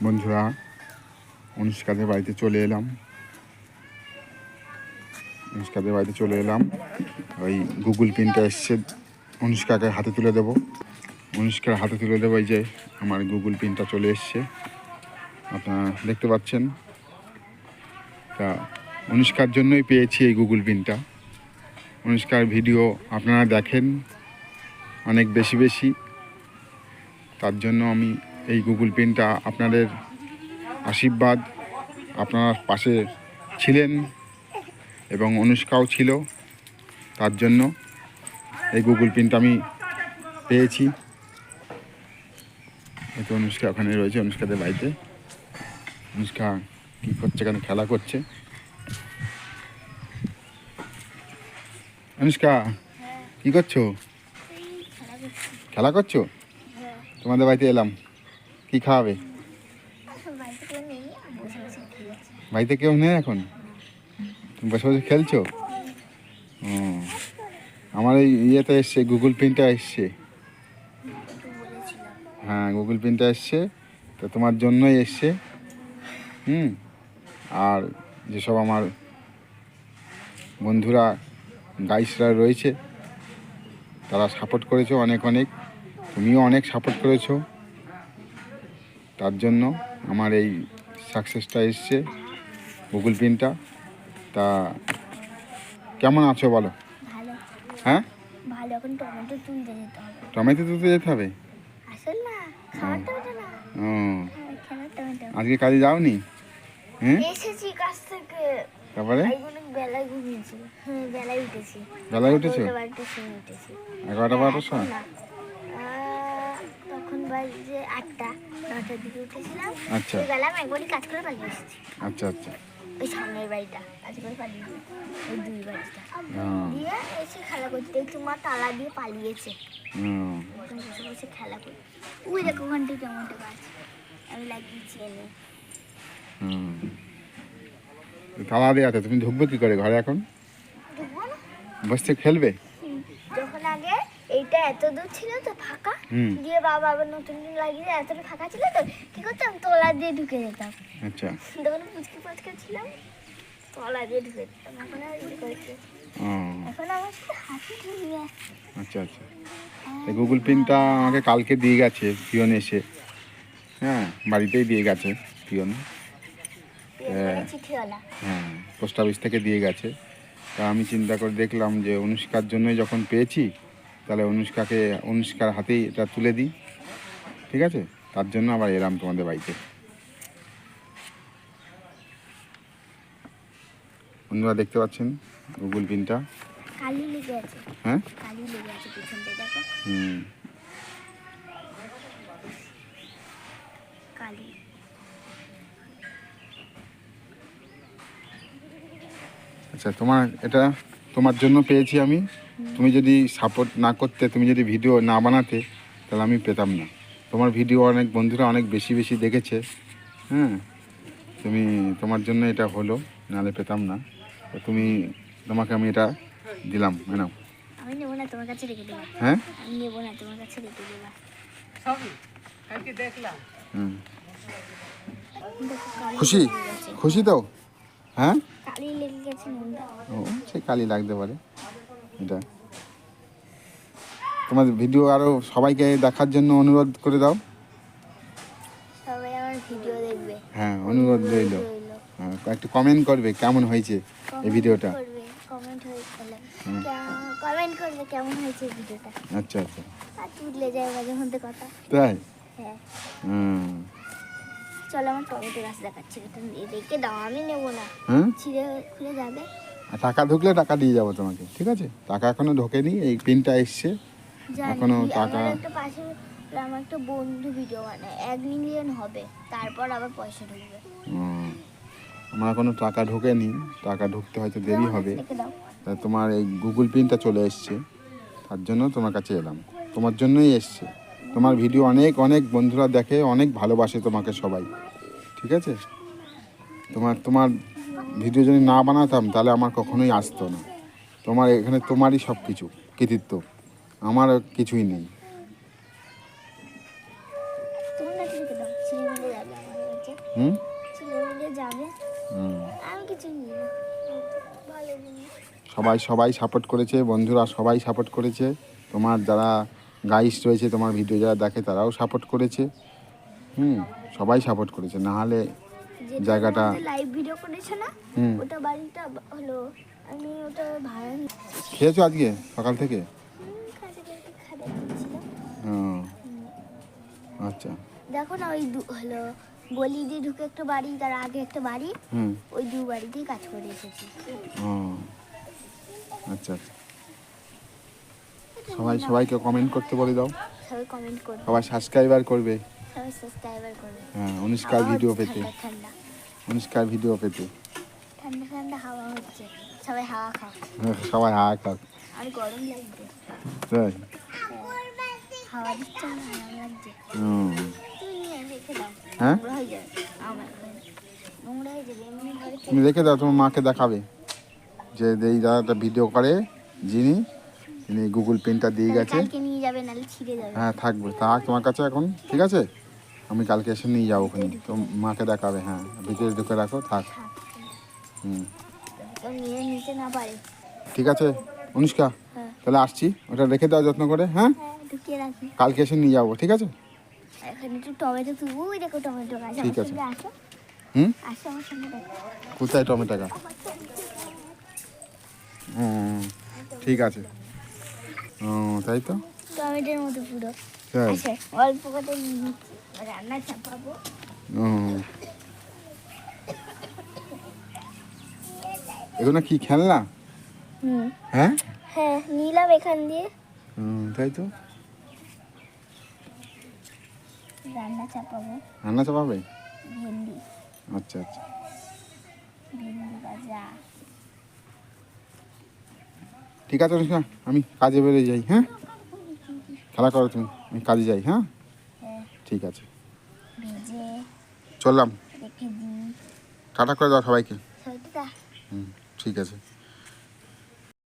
বন্ধুরা, অনুষ্কাদের বাড়িতে চলে এলাম। অনুষ্কাদের বাড়িতে চলে এলাম। ওই গুগল পিনটা এসছে, অনুষ্কাকে হাতে তুলে দেবো। অনুষ্কার হাতে তুলে দেবো, এই যে আমার গুগল পিনটা চলে এসছে। আপনারা দেখতে পাচ্ছেন। তা অনুষ্কার জন্যই পেয়েছি এই গুগল পিনটা অনুষ্কার ভিডিও আপনারা দেখেন, অনেক বেশি বেশি। তার জন্য আমি এই গুগল পেনটা আপনাদের আশীর্বাদ। আপনারা পাশে ছিলেন এবং অনুষ্কাও ছিল তার জন্য এই গুগল পেনটা আমি পেয়েছি। এই তো অনুষ্কা ওখানে রয়েছে অনুষ্কাদের বাড়িতে। অনুষ্কা কী করছে এখানে খেলা করছে? অনুষ্কা কি করছ? খেলা করছ। তোমাদের বাড়িতে এলাম। কি খাওয়াবে বাড়িতে কেউ নেই এখন? তুমি বসে বসে খেলছো? আমার এই ইয়েটা এসছে, গুগল পিনটা এসছে। হ্যাঁ গুগল পিনটা এসছে, তো তোমার জন্যই এসছে। হুম, আর যেসব আমার বন্ধুরা, গাইসরা রয়েছে, তারা সাপোর্ট করেছ অনেক অনেক। তুমিও অনেক সাপোর্ট করেছ। তার জন্য আমার এই সাকসেসটা এসছে গুগল পিনটা তা কেমন আছো বলো? হ্যাঁ? টমেটো তুলতে যেতে হবে। ও। আজকে কাজে যাওনি? হ্যাঁ তারপরে? বেলায় হ্যাঁ উঠেছি। এগারোটা বারোটার সময় তখন বাজে আটটা নটার দিকে উঠেছিলাম। আচ্ছা। গেলাম একবারই কাজ করে পালিয়ে এসেছি। আচ্ছা আচ্ছা। ওই সামনের বাড়িটা কাজ করে পালিয়ে। ওই দুই বাড়িটা। দিয়ে এসে খেলা করতে দেখছি মা তালা দিয়ে পালিয়েছে। ওখানে বসে বসে খেলা করি ওই দেখো ওখানটায় টমেটো গাছ আমি লাগিয়েছি এনে। তালা দেওয়া আছে তুমি ঢুকবে কি করে ঘরে এখন? ঢুকবো না। বসে খেলবে হুম। যখন আগে এইটা এত দূর ছিল তো ফাঁকা? দিয়ে বাবা আবার নতুন লাগিয়ে এতটা ফাঁকা ছিল তো? কি করতাম? তলা দিয়ে ঢুকে যেতাম। আচ্ছা। তখন পুচকি পুচকে ছিলাম তলা দিয়ে ঢুকে যেতাম। এখন আর এখন আমার হাসি ঢুকিয়ে আচ্ছা আচ্ছা। এই গুগল পিনটা আমাকে কালকে দিয়ে গেছে পিয়ন এসে। হ্যাঁ বাড়িতেই দিয়ে গেছে পিয়ন। হ্যাঁ। চিঠিওয়ালা। হ্যাঁ পোস্ট অফিস থেকে দিয়ে গেছে। তা আমি চিন্তা করে দেখলাম যে অনুষ্কার জন্যই যখন পেয়েছি তাহলে অনুষ্কাকে অনুষ্কার হাতেই এটা তুলে দিই। ঠিক আছে? তার জন্য আবার এলাম তোমাদের বাড়িতে। বন্ধুরা দেখতে পাচ্ছেন গুগল পিনটা? হ্যাঁ? হুম। আচ্ছা তোমার এটা তোমার জন্য পেয়েছি আমি। তুমি যদি সাপোর্ট না করতে তুমি যদি ভিডিও না বানাতে তাহলে আমি পেতাম না। তোমার ভিডিও অনেক বন্ধুরা অনেক বেশি বেশি দেখেছে। হ্যাঁ? তুমি তোমার জন্য এটা হলো নাহলে পেতাম না। তো তুমি তোমাকে আমি এটা দিলাম ম্যাডাম। আমি নেব না তোমার কাছে রেখে দেবো হ্যাঁ? আমি নেব না তোমার কাছে রেখে দেবো সবই কালকে দেখলাম। হুম। খুশি? খুশি তো? হ্যাঁ? ও সে কালি লাগতে পারে। এটা। তোমার ভিডিও আরও সবাইকে দেখার জন্য অনুরোধ করে দাও। হ্যাঁ অনুরোধ রইল। হ্যাঁ, একটু কমেন্ট করবে কেমন হয়েছে এই ভিডিওটা আচ্ছা আচ্ছা। তাই? হ্যাঁ। হুম। চলো আমার টমেটো গাছ দেখাচ্ছি। এটা দাও আমি নেব না। ছিঁড়ে খুলে যাবে। টাকা ঢুকলে টাকা দিয়ে যাব তোমাকে ঠিক আছে? টাকা এখনও ঢোকেনি এই পিনটা এসছে। এখনও টাকা- আমার একটা বন্ধু ভিডিও বানায়। এক মিলিয়ন হবে তারপর আবার পয়সা ঢুকবে। আমার এখনও টাকা ঢোকেনি টাকা ঢুকতে হয়তো দেরি হবে। তা তোমার এই গুগল পিনটা চলে এসছে তার জন্য তোমার কাছে এলাম। তোমার জন্যই এসছে। তোমার ভিডিও অনেক অনেক বন্ধুরা দেখে অনেক ভালোবাসে তোমাকে সবাই। ঠিক আছে? তোমার তোমার ভিডিও যদি না বানাতাম তাহলে আমার কখনোই আসতো না। তোমার এখানে তোমারই সব কিছু কৃতিত্ব। আমার কিছুই নেই। হুম? সবাই সবাই সাপোর্ট করেছে বন্ধুরা সবাই সাপোর্ট করেছে। তোমার যারা গাইস রয়েছে তোমার ভিডিও যারা দেখে তারাও সাপোর্ট করেছে। হুম সবাই সাপোর্ট করেছে না হলে জায়গাটা- লাইভ ভিডিও করেছে না হুম। ওটা বাড়িটা হলো আমি ওটা ভাড়া খেয়েছো আজকে সকাল থেকে? আচ্ছা। দেখো না ওই হলো গলি দিয়ে ঢুকে একটা বাড়ি তার আগে একটা বাড়ি ওই দু বাড়িতেই কাজ করে এসেছি। আচ্ছা আচ্ছা। সবাই সবাইকে কমেন্ট করতে বলে দাও। সবাই কমেন্ট করবে সবাই সাবস্ক্রাইবার করবে। সবাই সাবস্ক্রাইবার করবে। হ্যাঁ অনুষ্কার ভিডিও পেতে। অনুষ্কার ভিডিও পেতে। ঠান্ডা ঠান্ডা হাওয়া হচ্ছে। সবাই হাওয়া খাও। হ্যাঁ, সবাই হা খাক আর গরম লাগছে তাই? হাওয়া দিচ্ছে না হাওয়া লাগছে। হুম তুমি নিয়ে নোংরা যাবে। আমার ঘরে। নোংরা যাবে এমনি ঘরে তুমি রেখে দাও তোমার মাকে দেখাবে। যে এই দাদাটা ভিডিও করে যিনি তিনি গুগল পেনটা দিয়ে গেছে। হ্যাঁ থাকবে। থাক তোমার কাছে এখন ঠিক আছে? আমি কালকে এসে নিয়ে যাব ওখানে। তো মাকে দেখাবে হ্যাঁ। ভিতরে ঢুকে রাখো থাক। হুম। ঠিক আছে? অনুষ্কা হ্যাঁ। তাহলে আসছি। ওটা রেখে দাও যত্ন করে হ্যাঁ? হ্যাঁ কালকে এসে নিয়ে যাব ঠিক আছে? ঠিক আছে। হুম? কোথায় টমেটো গাছ? ও ঠিক আছে। ও তাই তো? টমেটোর মতো পুরো। আচ্ছা অল্প করে রান্না চাপাবো ও। এগুলো কি খেলনা? হ্যাঁ? হ্যাঁ নিলাম এখান দিয়ে। হুম, তাই তো? রান্না চাপাবো রান্না চাপাবে ভেন্ডি। আচ্ছা আচ্ছা। ভেন্ডি ভাজা। ঠিক আছে অনুষ্কা আমি কাজে বেরিয়ে যাই হ্যাঁ? খেলা করো তুমি আমি কাজে যাই হ্যাঁ? ঠিক আছে। চললাম। কাটা টাটা করে দাও সবাইকে। হুম ঠিক আছে।